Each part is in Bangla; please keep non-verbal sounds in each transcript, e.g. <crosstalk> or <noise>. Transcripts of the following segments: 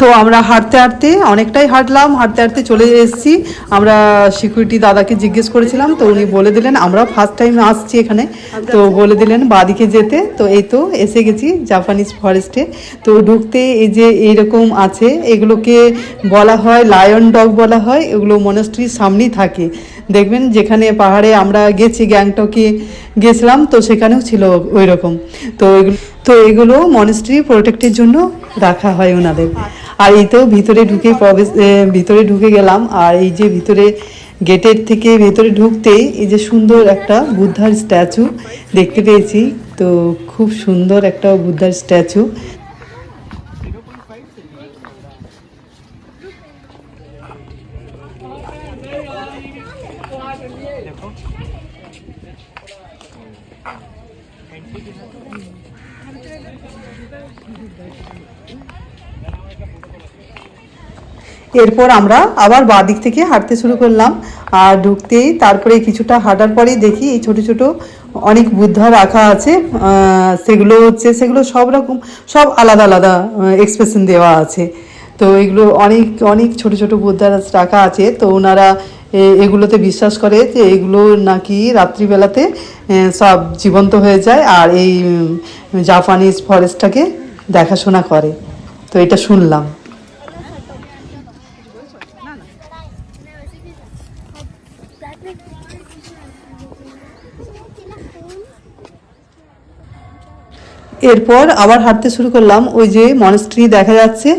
তো আমরা হাঁটতে হাঁটতে অনেকটাই হাঁটলাম, হাঁটতে হাঁটতে চলে এসেছি। আমরা সিকিউরিটি দাদাকে জিজ্ঞেস করেছিলাম, তো উনি বলে দিলেন আমরা ফার্স্ট টাইম আসছি এখানে। তো বলে দিলেন, বাদিকে যেতে। তো এই তো এসে গেছি জাপানিজ ফরেস্টে তো ঢুকতে এই যে এইরকম আছে, এগুলোকে বলা হয় লায়ন ডগ বলা হয়, এগুলো মনাস্ট্রির সামনেই থাকে। দেখবেন যেখানে পাহাড়ে আমরা গেছি, গ্যাংটকে গেছিলাম, তো সেখানেও ছিল ওই রকম তো এগুলো তো এগুলো মনেস্ট্রি প্রোটেক্টের জন্য রাখা হয় ওনাদের। আর এই তো ভিতরে ঢুকে প্রবেশ ভিতরে ঢুকে গেলাম। আর এই যে ভিতরে গেটের থেকে ভেতরে ঢুকতেই এই যে সুন্দর একটা বুদ্ধার স্ট্যাচু দেখতে পেয়েছি। তো খুব সুন্দর একটা বুদ্ধার স্ট্যাচু। এরপর আমরা আবার বাদিক থেকে হাঁটতে শুরু করলাম আর ঢুকতেই তারপরে কিছুটা হাঁটার পরেই দেখি এই ছোট ছোট অনেক বুদ্ধা রাখা আছে সেগুলো হচ্ছে, সেগুলো সব রকম, সব আলাদা আলাদা এক্সপ্রেশন দেওয়া আছে। তো এগুলো অনেক অনেক ছোট ছোট বুদ্ধা রাখা আছে। তো ওনারা এগুলোতে বিশ্বাস করে যে এগুলো নাকি রাত্রিবেলাতে সব জীবন্ত হয়ে যায় আর এই জাপানিজ ফরেস্টটাকে দেখাশোনা করে। তো এটা শুনলাম। এরপর আবার হাঁটতে শুরু করলাম। ওই যে মনস্ট্রি দেখা যাচ্ছে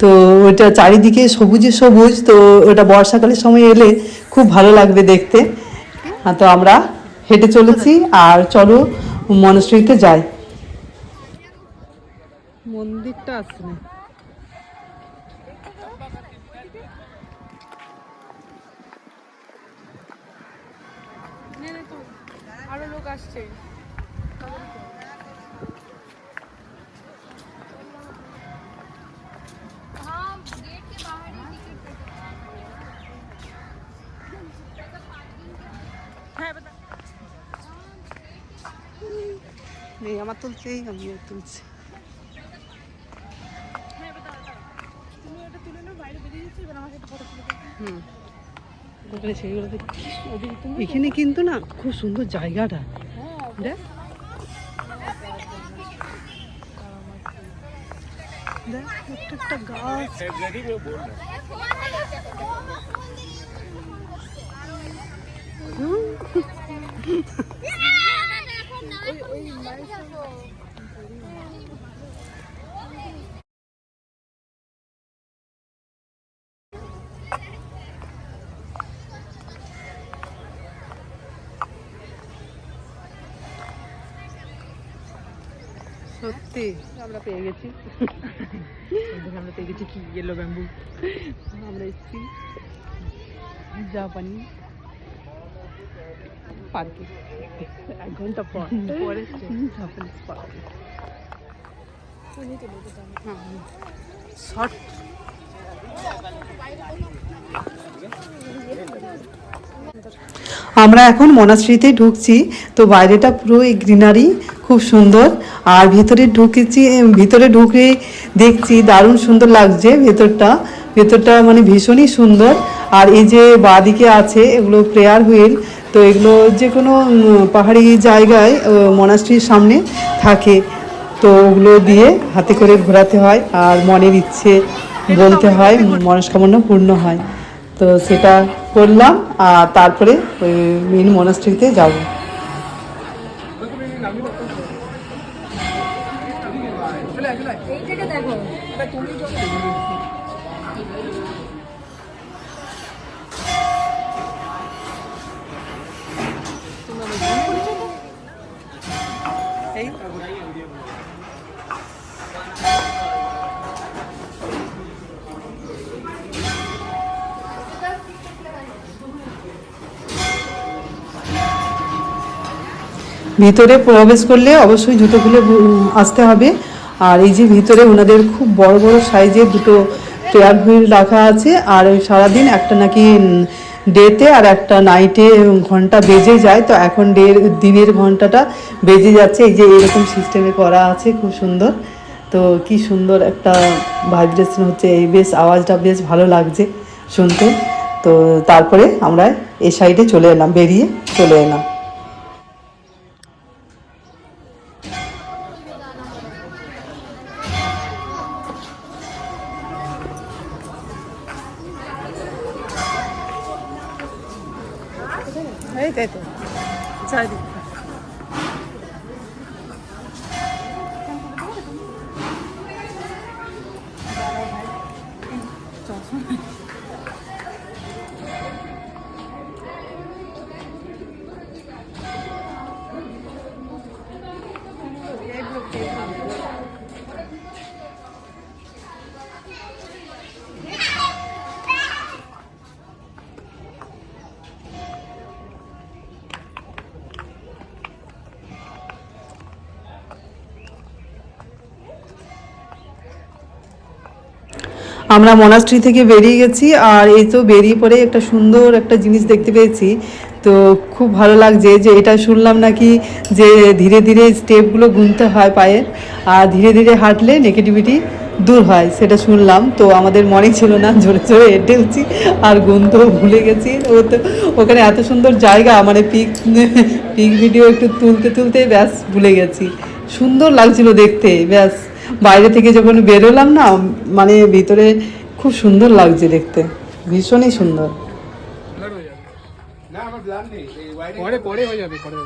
তো ওইটা চারিদিকে সবুজে সবুজ তো ওটা বর্ষাকালের সময় এলে খুব ভালো লাগবে দেখতে। তো আমরা হেঁটে চলেছি আর চলো মনস্ট্রিতে যাই। মন্দিরটা আছে না? আরও লোক আসছে। ফটো তুলে দাও হুম ওখানে সেইগুলোতে এখানে কিন্তু না খুব সুন্দর জায়গাটা। দেখ। দেখ একটা গাছ। সত্যি আমরা পেয়ে গেছি। আমরা পেয়ে গেছি কি ইয়েলো ব্যাম্বু আমরা এসেছি জাপানি। পার্কে। এক ঘণ্টা পর। পরে পার্কে শর্ট। আমরা এখন মনাশ্রীতে ঢুকছি তো বাইরেটা পুরো এই গ্রিনারি খুব সুন্দর। আর ভিতরে ঢুকেছি ভিতরে ঢুকে দেখছি দারুণ সুন্দর লাগছে ভেতরটা। ভেতরটা মানে ভীষণই সুন্দর। আর এই যে বাদিকে আছে এগুলো প্রেয়ার হুইল। তো এগুলো যে কোনো পাহাড়ি জায়গায় মনাস্ট্রির সামনে থাকে। তো ওগুলো দিয়ে হাতে করে ঘোরাতে হয় আর মনের ইচ্ছে বলতে হয়, মনস্কামনা পূর্ণ হয়। তো সেটা করলাম আর তারপরে ওই মেন মনাস্ট্রিতে যাব। ভিতরে প্রবেশ করলে অবশ্যই জুতো খুলে আসতে হবে। আর এই যে ভিতরে ওনাদের খুব বড় বড় সাইজের দুটো চেয়ার হুইল রাখা আছে। আর ওই সারাদিন একটা নাকি ডেতে আর একটা নাইটে ঘণ্টা বেজে যায়। তো এখন ডে দিনের ঘন্টাটা বেজে যাচ্ছে। এই যে এরকম সিস্টেমে করা আছে, খুব সুন্দর। তো কি সুন্দর একটা ভাইব্রেশন হচ্ছে। এই বেশ, আওয়াজটা বেশ ভালো লাগছে শুনতে। তো তারপরে আমরা এ সাইডে চলে এলাম, বেরিয়ে চলে এলাম। আমরা মনাস্ট্রি থেকে বেরিয়ে গেছি আর এই তো বেরিয়ে পরে একটা সুন্দর একটা জিনিস দেখতে পেয়েছি। তো খুব ভালো লাগছে যে এটা শুনলাম নাকি যে ধীরে ধীরে স্টেপগুলো গুনতে হয় পায়ের আর ধীরে ধীরে হাঁটলে নেগেটিভিটি দূর হয়, সেটা শুনলাম। তো আমাদের মনে ছিল না, জোরে জোরে হেঁটেছি আর গুনতেও ভুলে গেছি। ও তো ওখানে এত সুন্দর জায়গা মানে পিক পিক ভিডিও একটু তুলতে তুলতে ব্যাস ভুলে গেছি। সুন্দর লাগছিল দেখতে ব্যাস। বাইরে থেকে যখন বেরোলাম না মানে ভিতরে খুব সুন্দর লাগছে দেখতে ভীষণই সুন্দর। ব্লার যাবে না আমার ব্লাড নেই এই ওয়াইডিং পরে পরে হয়ে যাবে। পরে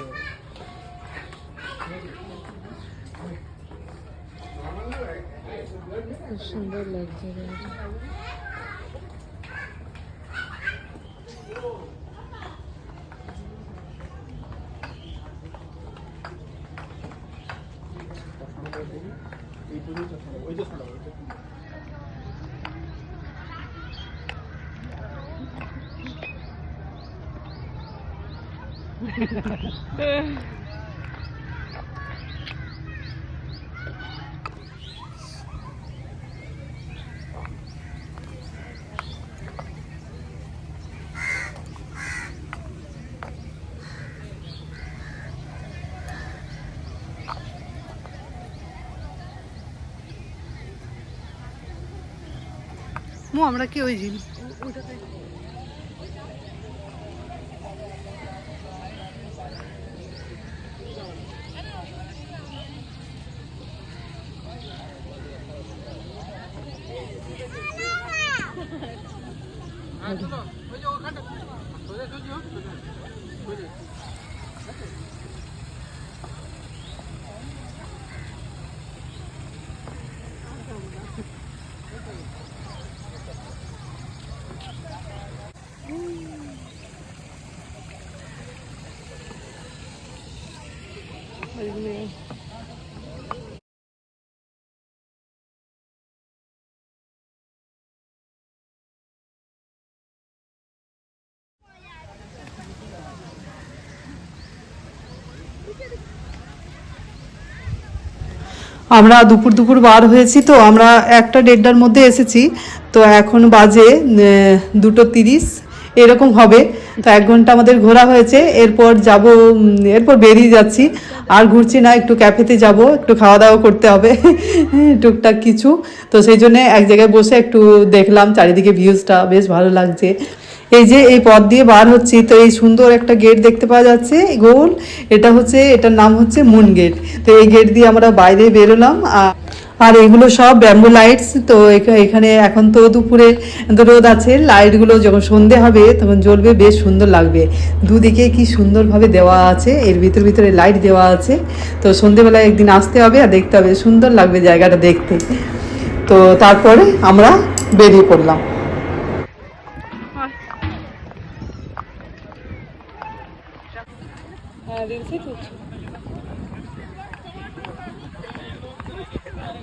সুন্দর লাগছে Yeah. আমরা কি ওই আমরা দুপুর দুপুর বার হয়েছি তো, আমরা একটা দেড়টার মধ্যে এসেছি। তো এখন বাজে দুটো তিরিশ। এরকম হবে। তো এক ঘণ্টা আমাদের ঘোরা হয়েছে। এরপর যাব এরপর বেরিয়ে যাচ্ছি। আর ঘুরছি না, একটু ক্যাফেতে যাব, একটু খাওয়া দাওয়া করতে হবে। <laughs> টুকটাক কিছু। তো সেই জন্য এক জায়গায় বসে একটু দেখলাম, চারিদিকে ভিউজটা বেশ ভালো লাগছে। এই যে এই পথ দিয়ে বার হচ্ছি, তো এই সুন্দর একটা গেট দেখতে পাওয়া যাচ্ছে, গোল। এটা হচ্ছে, এটার নাম হচ্ছে মুন গেট তো এই গেট দিয়ে আমরা বাইরে বেরোলাম আর আর এগুলো সব ব্যাম্বু লাইটস তো এখা- এখানে এখন তো দুপুরে রোদ আছে লাইটগুলো যখন সন্ধে হবে তখন জ্বলবে, বেশ সুন্দর লাগবে। দুদিকে কি সুন্দরভাবে দেওয়া আছে, এর ভিতর ভিতরে লাইট দেওয়া আছে, তো সন্ধেবেলায় একদিন আসতে হবে আর দেখতে হবে, সুন্দর লাগবে জায়গাটা দেখতে। তো তারপরে আমরা বেরিয়ে পড়লাম। হ্যাঁ आणि